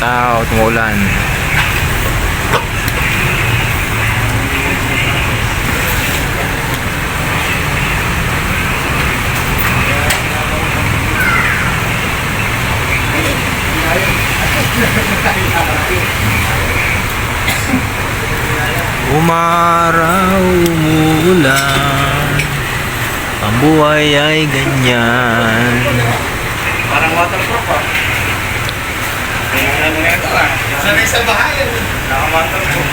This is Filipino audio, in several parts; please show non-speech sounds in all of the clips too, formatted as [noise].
Out, umulan. Umaraw, umuulan Ang buhay ay ganyan Parang waterproof ah. Ano nga ito ah. Sanay sa bahay. Naka-waterproof.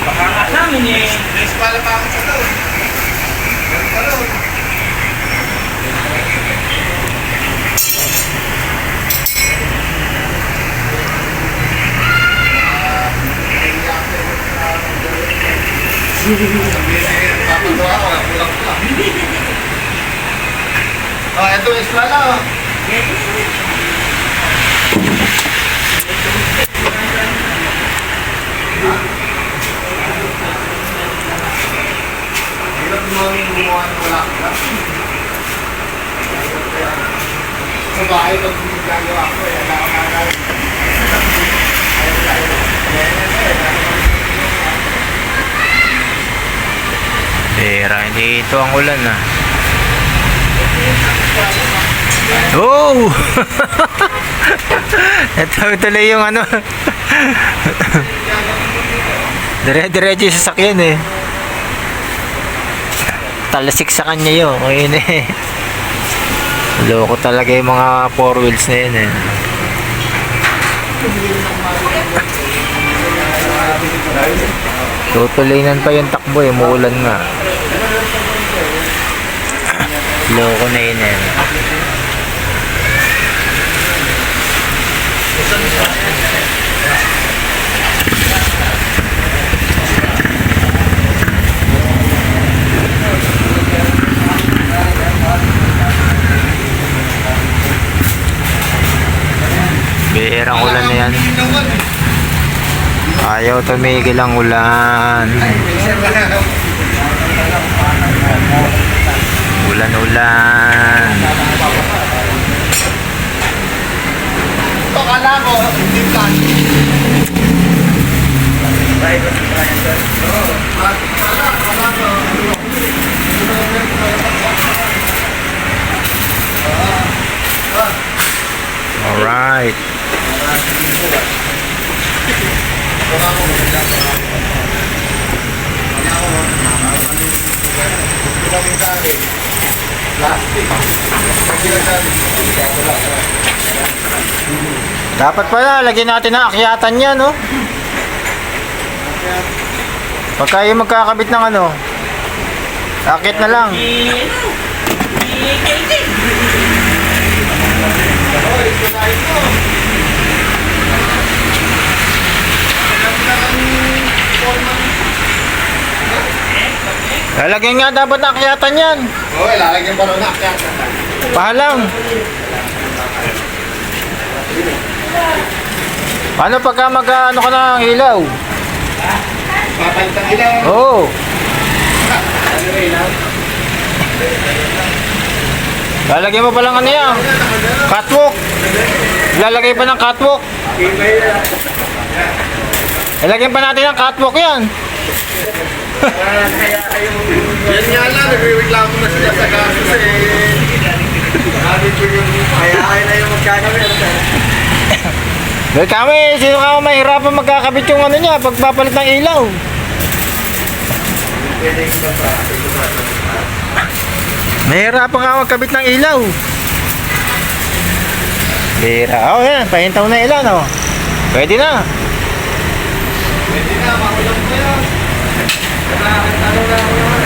Baka nga sa amin eh. Dress pala pa ako sa to. Meron pa rin. Papagawa ko, kulang-kulang. Oh, ito is pala. oh. Ka. Eh, wala akong gagawin. Pera, hindi ito ang ulan ah. Oh! [laughs] ito tuloy yung ano. [laughs] Dire-diretso yung sasakyan eh. Talasik sa kanya yun. Ngayon eh. [laughs] Loko talaga yung mga four wheels na yun eh. Tutulinan pa yung takbo eh. Muulan nga. Loko na yun eh. Bihirang ulan na yan. Ayaw tumigil ang ulan. Ulan-ulan. Ito, kala ko, hindi ka. Alright. Dapat pala, lagyan natin ng akyatan yan, no? Pagka yung magkakabit ng ano, akit na lang. Lalagyan nga dapat ng akyatan yan. Oo, lalagyan pa rin na. Kaya, Pahalang. Paano pagka mag ano ka ng ilaw? papalitan nila. Oo. Ano rin, ha? Lalagyan mo pa lang ano yan. Catwalk. Lalagay pa ng catwalk. Lalagyan pa natin ng catwalk yan. [laughs] Yan nga lang, nagre-reklamo na sila sa eh. Sabi ko yung kaya kaya na yung magkakabit. Dahil kami, sino ka mahirapan magkakabit yung ano niya pagpapalit ng ilaw. Mahirapan ka magkabit ng ilaw. Bira. Oh, yan. Pahintaw na ilan, oh. Pwede na. Pwede na, makulang ko yan. Hola, hola, hola.